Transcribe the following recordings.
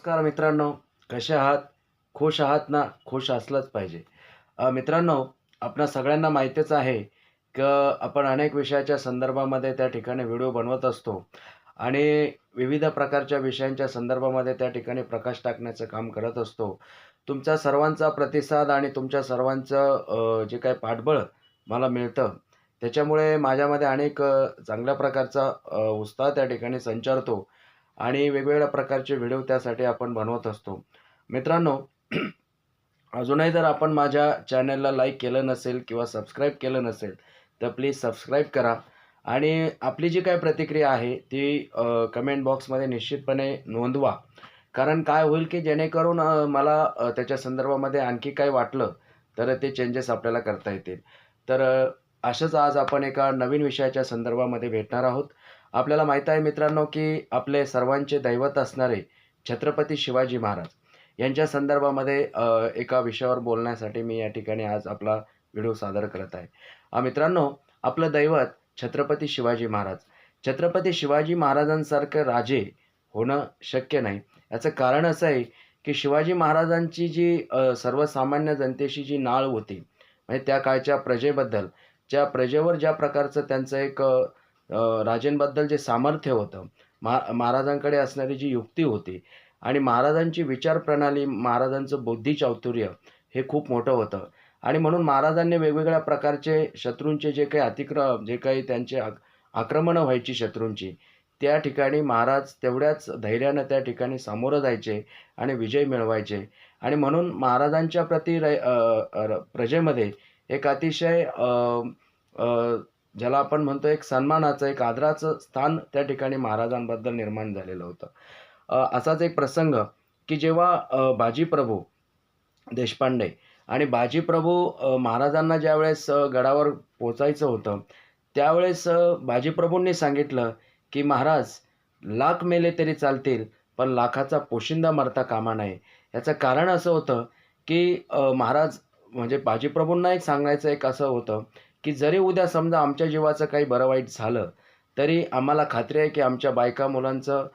नमस्कार मित्रांनो कसे आहात? खुश आहात ना? खुश असलंच पाहिजे. मित्रांनो आपणा सगळ्यांना माहितीच आहे की आपण अनेक विषयाच्या संदर्भामध्ये त्या ठिकाणी व्हिडिओ बनवत असतो आणि विविध प्रकारच्या विषयांच्या संदर्भामध्ये त्या ठिकाणी प्रकाश टाकण्याचं काम करत असतो. तुमचा सर्वांचा प्रतिसाद आणि तुमच्या सर्वांचं जे काही पाठबळ मला मिळतं त्याच्यामुळे माझ्यामध्ये अनेक चांगल्या प्रकारचा उत्साह त्या ठिकाणी संचारतो. आणि वेगवेगळ्या प्रकारचे व्हिडिओ त्यासाठी आपण बनवत असतो. मित्रांनो अजूनही जर आपण माझ्या चॅनलला लाईक केलं नसेल किंवा सबस्क्राईब केलं नसेल तर प्लीज सबस्क्राईब करा. आणि आपली जी काय प्रतिक्रिया आहे ती कमेंट बॉक्समध्ये निश्चितपणे नोंदवा. कारण काय होईल की जेणेकरून मला त्याच्या संदर्भामध्ये आणखी काही वाटलं तर ते चेंजेस आपल्याला करता येतील. तर असंच आज आपण एका नवीन विषयाच्या संदर्भामध्ये भेटणार आहोत. आपल्याला माहीत आहे मित्रांनो की आपले सर्वांचे दैवत असणारे छत्रपती शिवाजी महाराज यांच्या संदर्भामध्ये एका विषयावर बोलण्यासाठी मी या ठिकाणी आज आपला व्हिडिओ सादर करत आहे. मित्रांनो आपलं दैवत छत्रपती शिवाजी महाराज. छत्रपती शिवाजी महाराजांसारखं राजे होणं शक्य नाही. याचं कारण असं आहे की शिवाजी महाराजांची जी सर्वसामान्य जनतेशी जी नाळ होती म्हणजे त्या काळच्या प्रजेबद्दल ज्या प्रजेवर ज्या प्रकारचं त्यांचं एक राजेंबद्दल जे सामर्थ्य होतं महा महाराजांकडे असणारी जी युक्ती होती आणि महाराजांची विचारप्रणाली महाराजांचं बुद्धी चातुर्य हे खूप मोठं होतं. आणि म्हणून महाराजांनी वेगवेगळ्या प्रकारचे शत्रूंचे जे काही अतिक्रम जे काही त्यांचे आक आक्रमणं व्हायची शत्रूंची त्या ठिकाणी महाराज तेवढ्याच धैर्यानं त्या ठिकाणी सामोरं जायचे आणि विजय मिळवायचे. आणि म्हणून महाराजांच्या प्रति रै प्रजेमध्ये एक अतिशय ज्याला आपण म्हणतो एक सन्मानाचं एक आदराचं स्थान त्या ठिकाणी महाराजांबद्दल निर्माण झालेलं होतं. असाच एक प्रसंग की जेव्हा बाजीप्रभू देशपांडे आणि बाजीप्रभू महाराजांना ज्यावेळेस गडावर पोचायचं होतं त्यावेळेस बाजीप्रभूंनी सांगितलं की महाराज लाख मेले तरी चालतील पण लाखाचा पोशिंदा मरता कामा नये. याचं कारण असं होतं की महाराज म्हणजे बाजीप्रभूंना एक सांगायचं एक असं होतं की जरी उद्या समजा आमच्या जीवाचं काही बरं वाईट झालं तरी आम्हाला खात्री आहे की आमच्या बायका मुलांचं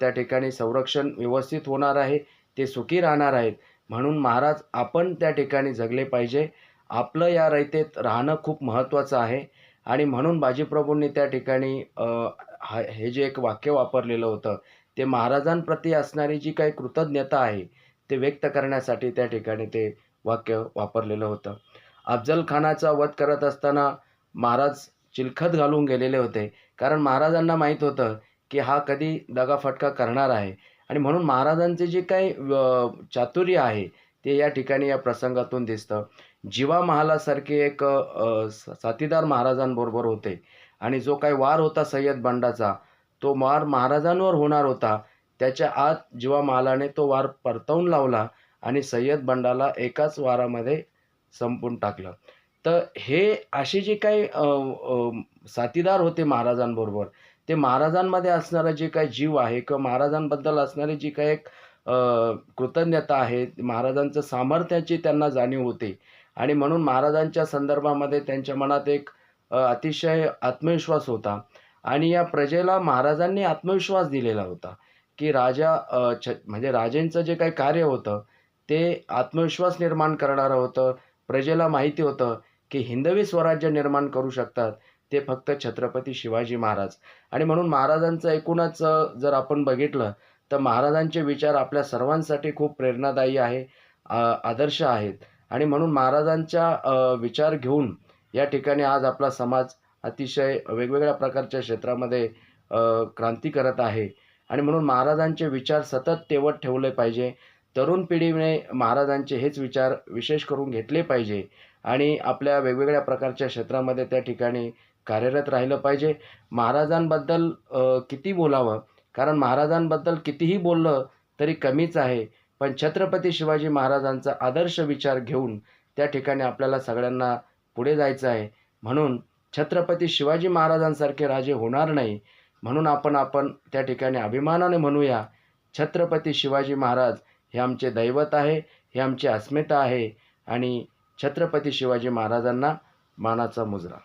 त्या ठिकाणी संरक्षण व्यवस्थित होणार आहे ते सुखी राहणार आहेत. म्हणून महाराज आपण त्या ठिकाणी जगले पाहिजे. आपलं या रयतेत राहणं खूप महत्त्वाचं आहे. आणि म्हणून बाजीप्रभूंनी त्या ठिकाणी हा हे जे एक वाक्य वापरलेलं होतं ते महाराजांप्रती असणारी जी काही कृतज्ञता आहे ते व्यक्त करण्यासाठी त्या ठिकाणी ते वाक्य वापरलेलं होतं. अफजल खानाचा वध करत असताना महाराज चिलखत घालून गेलेले होते. कारण महाराजांना माहीत होतं की हा कधी दगाफटका करणार आहे. आणि म्हणून महाराजांचे जे काही चातुर्य आहे ते या ठिकाणी या प्रसंगातून दिसतं. जिवा महालासारखे एक स साथीदार महाराजांबरोबर होते. आणि जो काही वार होता सय्यद बंडाचा तो वार महाराजांवर होणार होता. त्याच्या आत जिवा महालाने तो वार परतवून लावला आणि सय्यद बंडाला एकाच वारामध्ये संपून टाकलं. तर हे असे जे काही साथीदार होते महाराजांबरोबर ते महाराजांमध्ये असणारा जे काही जीव आहे किंवा महाराजांबद्दल असणारी जी काही एक कृतज्ञता आहे महाराजांचं सामर्थ्याची त्यांना जाणीव होती. आणि म्हणून महाराजांच्या संदर्भामध्ये त्यांच्या मनात एक अतिशय आत्मविश्वास होता. आणि या प्रजेला महाराजांनी आत्मविश्वास दिलेला होता की राजा छ म्हणजे राजेंचं जे काही कार्य होतं ते आत्मविश्वास निर्माण करणारं होतं. प्रजेला माहिती होतं की हिंदवी स्वराज्य निर्माण करू शकतात ते फक्त छत्रपती शिवाजी महाराज. आणि म्हणून महाराजांचं एकूणच जर आपण बघितलं तर महाराजांचे विचार आपल्या सर्वांसाठी खूप प्रेरणादायी आहे आदर्श आहेत. आणि म्हणून महाराजांच्या विचार घेऊन या ठिकाणी आज आपला समाज अतिशय वेगवेगळ्या प्रकारच्या क्षेत्रामध्ये क्रांती करत आहे. आणि म्हणून महाराजांचे विचार सतत तेवत ठेवले पाहिजे. तरुण पिढीने महाराजांचे हेच विचार विशेष करून घेतले पाहिजे आणि आपल्या वेगवेगळ्या प्रकारच्या क्षेत्रामध्ये त्या ठिकाणी कार्यरत राहिलं पाहिजे. महाराजांबद्दल किती बोलावं? कारण महाराजांबद्दल कितीही बोललं तरी कमीच आहे. पण छत्रपती शिवाजी महाराजांचा आदर्श विचार घेऊन त्या ठिकाणी आपल्याला सगळ्यांना पुढे जायचं आहे. म्हणून छत्रपती शिवाजी महाराजांसारखे राजे होणार नाही. म्हणून आपण आपण त्या ठिकाणी अभिमानाने म्हणूया छत्रपती शिवाजी महाराज हे आमचे दैवत आहे हे आमची अस्मिता आहे आणि छत्रपती शिवाजी महाराजांना मानाचा मुजरा.